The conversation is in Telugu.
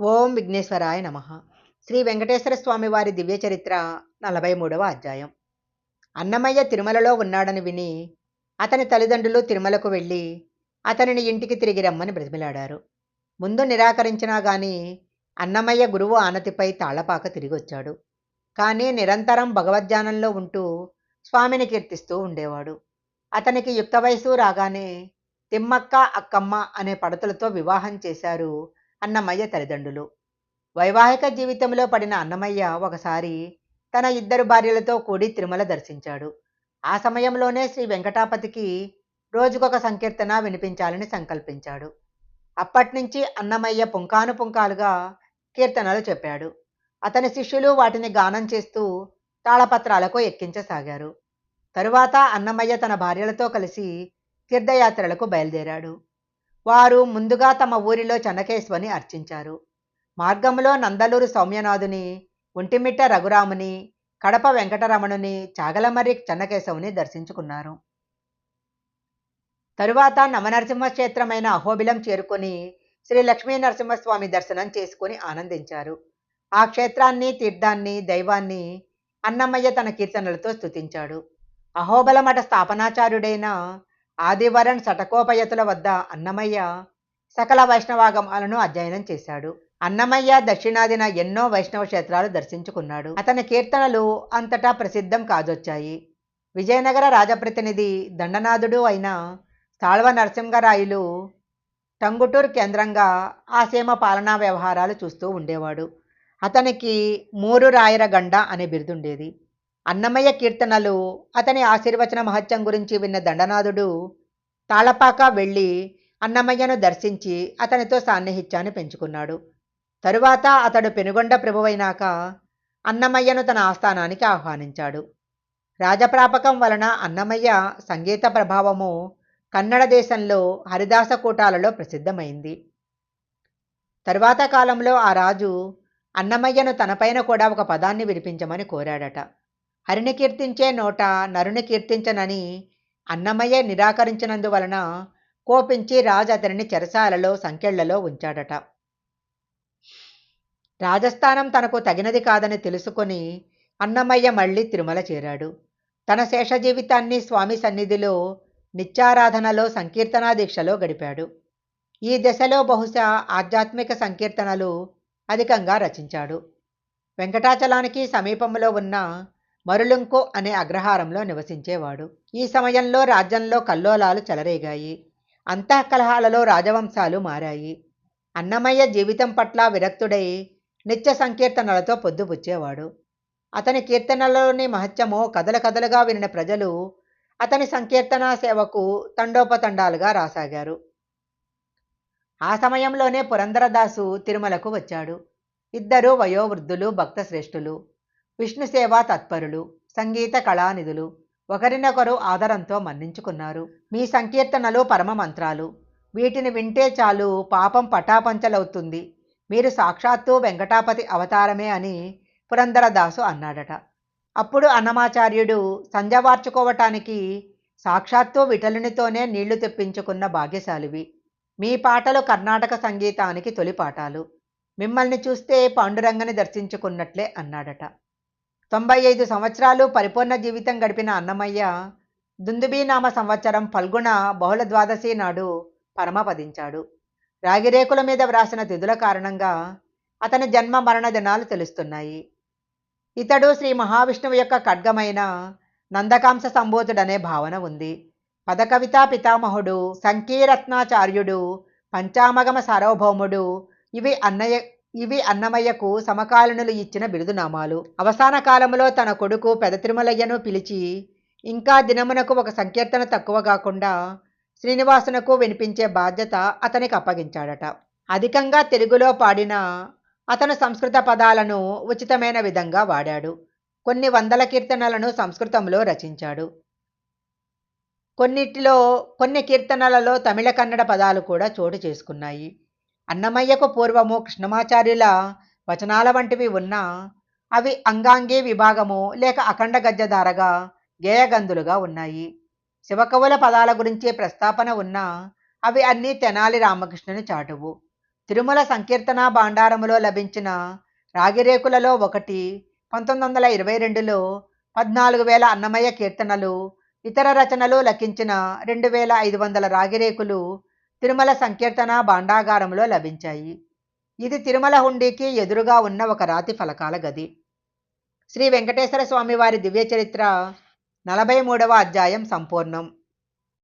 ఓం విఘ్నేశ్వరాయ నమ. శ్రీ వెంకటేశ్వర స్వామి వారి దివ్య చరిత్ర నలభై మూడవ అధ్యాయం. అన్నమయ్య తిరుమలలో ఉన్నాడని విని అతని తల్లిదండ్రులు తిరుమలకు వెళ్ళి అతనిని ఇంటికి తిరిగి రమ్మని బ్రతిమిలాడారు. ముందు నిరాకరించినా గాని అన్నమయ్య గురువు ఆనతిపై తాళపాక తిరిగి వచ్చాడు కానీ నిరంతరం భగవద్ధ్యానంలో ఉంటూ స్వామిని కీర్తిస్తూ ఉండేవాడు. అతనికి యుక్త వయసు రాగానే తిమ్మక్క అక్కమ్మ అనే పడతలతో వివాహం చేశారు అన్నమయ్య తల్లిదండ్రులు. వైవాహిక జీవితంలో పడిన అన్నమయ్య ఒకసారి తన ఇద్దరు భార్యలతో కూడి తిరుమల దర్శించాడు. ఆ సమయంలోనే శ్రీ వెంకటాపతికి రోజుకొక సంకీర్తన వినిపించాలని సంకల్పించాడు. అప్పట్నుంచి అన్నమయ్య పుంకాను పుంకాలుగా కీర్తనలు చెప్పాడు. అతని శిష్యులు వాటిని గానం చేస్తూ తాళపత్రాలకు ఎక్కించసాగారు. తరువాత అన్నమయ్య తన భార్యలతో కలిసి తీర్థయాత్రలకు బయలుదేరాడు. వారు ముందుగా తమ ఊరిలో చెన్నకేశ్వని అర్చించారు. మార్గంలో నందలూరు సౌమ్యనాథుని ఒంటిమిట్ట రఘురాముని కడప వెంకటరమణుని చాగలమర్రి చెన్నకేశవుని దర్శించుకున్నారు. తరువాత నవనరసింహ క్షేత్రమైన అహోబిలం చేరుకుని శ్రీ లక్ష్మీ నరసింహస్వామి దర్శనం చేసుకుని ఆనందించారు. ఆ క్షేత్రాన్ని తీర్థాన్ని దైవాన్ని అన్నమయ్య తన కీర్తనలతో స్తుతించాడు. అహోబలమఠ స్థాపనాచార్యుడైన ఆదివరన్ శటకోపయతుల వద్ద అన్నమయ్య సకల వైష్ణవాగమాలను అధ్యయనం చేశాడు. అన్నమయ్య దక్షిణాదిన ఎన్నో వైష్ణవ క్షేత్రాలు దర్శించుకున్నాడు. అతని కీర్తనలు అంతటా ప్రసిద్ధం కాజొచ్చాయి. విజయనగర రాజప్రతినిధి దండనాథుడు అయిన తాళ్వ నరసింహరాయులు టంగుటూరు కేంద్రంగా ఆసేమ పాలనా వ్యవహారాలు చూస్తూ ఉండేవాడు. అతనికి మూరు రాయర గండ అనే బిరుదుండేది. అన్నమయ్య కీర్తనలు అతని ఆశీర్వచన మహత్యం గురించి విన్న దండనాథుడు తాళపాక వెళ్ళి అన్నమయ్యను దర్శించి అతనితో సాన్నిహిత్యాన్ని పెంచుకున్నాడు. తరువాత అతడు పెనుగొండ ప్రభువైనాక అన్నమయ్యను తన ఆస్థానానికి ఆహ్వానించాడు. రాజప్రాపకం వలన అన్నమయ్య సంగీత ప్రభావము కన్నడ దేశంలో హరిదాస కూటాలలో ప్రసిద్ధమైంది. తరువాత కాలంలో ఆ రాజు అన్నమయ్యను తనపైన కూడా ఒక పదాన్ని వినిపించమని కోరాడట. హరిని కీర్తించే నోట నరుని కీర్తించనని అన్నమయ్య నిరాకరించినందువలన కోపించి రాజు అతనిని చెరసాలలో సంకెళ్ళలో ఉంచాడట. రాజస్థానం తనకు తగినది కాదని తెలుసుకొని అన్నమయ్య మళ్ళీ తిరుమల చేరాడు. తన శేష జీవితాన్ని స్వామి సన్నిధిలో నిత్యారాధనలో సంకీర్తనా దీక్షలో గడిపాడు. ఈ దశలో బహుశా ఆధ్యాత్మిక సంకీర్తనలు అధికంగా రచించాడు. వెంకటాచలానికి సమీపంలో ఉన్న మరులుంకో అనే అగ్రహారంలో నివసించేవాడు. ఈ సమయంలో రాజ్యంలో కల్లోలాలు చెలరేగాయి. అంతఃకలహాలలో రాజవంశాలు మారాయి. అన్నమయ్య జీవితం పట్ల విరక్తుడై నిత్య సంకీర్తనలతో పొద్దుపుచ్చేవాడు. అతని కీర్తనలలోని మహత్యము కథల కథలుగా వినిన ప్రజలు అతని సంకీర్తనా సేవకు తండోపతండాలుగా రాసాగారు. ఆ సమయంలోనే పురంధరదాసు తిరుమలకు వచ్చాడు. ఇద్దరు వయోవృద్ధులు భక్త శ్రేష్ఠులు విష్ణు సేవా తత్పరులు సంగీత కళానిధులు ఒకరినొకరు ఆదరంతో మన్నించుకున్నారు. మీ సంకీర్తనలు పరమ మంత్రాలు. వీటిని వింటే చాలు పాపం పటాపంచలవుతుంది. మీరు సాక్షాత్తు వెంకటాపతి అవతారమే అని పురంధరదాసు అన్నాడట. అప్పుడు అన్నమాచార్యుడు సంజవార్చుకోవటానికి సాక్షాత్తు విఠలునితోనే నీళ్ళు తెప్పించుకున్న భాగ్యశాలివి. మీ పాటలు కర్ణాటక సంగీతానికి తొలి పాఠాలు. మిమ్మల్ని చూస్తే పాండురంగని దర్శించుకున్నట్లే అన్నాడట. తొంభై ఐదు సంవత్సరాలు పరిపూర్ణ జీవితం గడిపిన అన్నమయ్య దుందుబీనామ సంవత్సరం ఫల్గుణ బహుళ ద్వాదశి నాడు పరమపదించాడు. రాగిరేకుల మీద వ్రాసిన తిథుల కారణంగా అతని జన్మ మరణ దినాలు తెలుస్తున్నాయి. ఇతడు శ్రీ మహావిష్ణువు యొక్క ఖడ్గమైన నందకాంశ సంబోధుడనే భావన ఉంది. పదకవితా పితామహుడు సంకీరత్నాచార్యుడు పంచామగమ సార్వభౌముడు ఇవి అన్నయ్య ఇవి అన్నమయ్యకు సమకాలీనులు ఇచ్చిన బిరుదునామాలు. అవసాన కాలంలో తన కొడుకు పెద తిరుమలయ్యను పిలిచి ఇంకా దినమునకు ఒక సంకీర్తన తక్కువ కాకుండా శ్రీనివాసునకు వినిపించే బాధ్యత అతనికి అప్పగించాడట. అధికంగా తెలుగులో పాడిన అతను సంస్కృత పదాలను ఉచితమైన విధంగా వాడాడు. కొన్ని వందల కీర్తనలను సంస్కృతంలో రచించాడు. కొన్నిటిలో కొన్ని కీర్తనలలో తమిళ కన్నడ పదాలు కూడా చోటు చేసుకున్నాయి. అన్నమయ్యకు పూర్వము కృష్ణమాచార్యుల వచనాల వంటివి ఉన్నా అవి అంగాంగీ విభాగము లేక అఖండ గద్యధారగా గేయగంధులుగా ఉన్నాయి. శివకవుల పదాల గురించి ప్రస్తాపన ఉన్నా అవి అన్నీ తెనాలి రామకృష్ణుని చాటువు. తిరుమల సంకీర్తన భాండారములో లభించిన రాగిరేకులలో ఒకటి పంతొమ్మిది వందల ఇరవై రెండులో పద్నాలుగు వేల అన్నమయ్య కీర్తనలు ఇతర రచనలు లకించిన రెండు వేల ఐదు వందల రాగిరేకులు తిరుమల సంకీర్తన భాండాగారంలో లభించాయి. ఇది తిరుమల హుండీకి ఎదురుగా ఉన్న ఒక రాతి ఫలకాల గది. శ్రీ వెంకటేశ్వర స్వామి వారి దివ్య చరిత్ర నలభై మూడవ అధ్యాయం సంపూర్ణం.